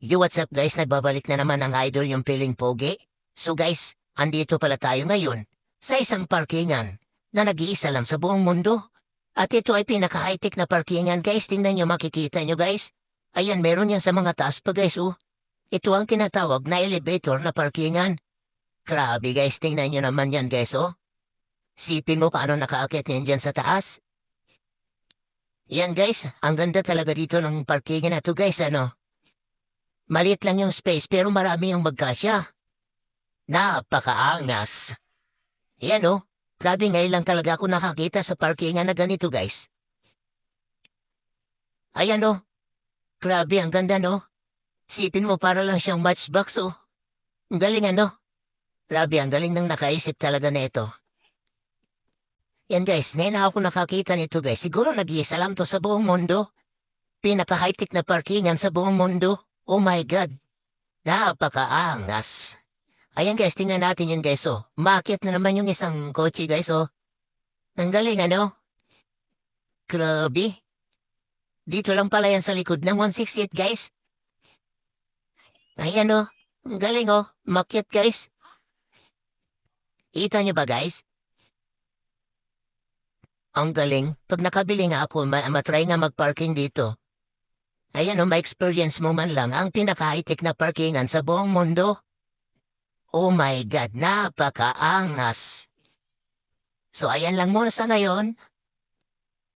Yo, what's up guys? Nagbabalik na naman ang idol yung piling pogi. So guys, andito pala tayo ngayon sa isang parkingan na nag-iisa lang sa buong mundo. At ito ay pinaka-high-tech na parkingan guys. Tingnan nyo makikita nyo guys. Ayan, meron yan sa mga taas pa guys oh. Ito ang tinatawag na elevator na parkingan. Grabe guys, tingnan nyo naman yan guys oh. Sipin mo paano nakaakit yan dyan sa taas. Yan guys, ang ganda talaga dito ng parkingan na to guys ano. Maliit lang yung space pero marami yung magkasya. Napakaangas. Yan oh, grabe ngayon lang talaga ako nakakita sa parkingan na ganito guys. Ayan oh, grabe ang ganda no. Sipin mo para lang siyang matchbox oh. Ang galing ano. Grabe ang galing ng nakaisip talaga na ito. Yan guys, ngayon ako nakakita nito guys. Siguro nag-iisa to sa buong mundo. Pinaka-high-tech na parkingan sa buong mundo. Oh my God. Napakaangas. Ayan guys, tingnan natin yun guys oh. Makit na naman yung isang kotse guys oh. Ang galing ano? Grabe. Dito lang pala yan sa likod ng 168 guys. Ayan oh. Ang galing oh. Makit guys. Kita nyo ba guys? Ang galing. Pag nakabili nga ako, ma matry nga mag-parking dito. Ayan o, ma-experience mo man lang ang pinaka-high-tech na parkingan sa buong mundo. Oh my God, napakaangas. So ayan lang muna sa ngayon.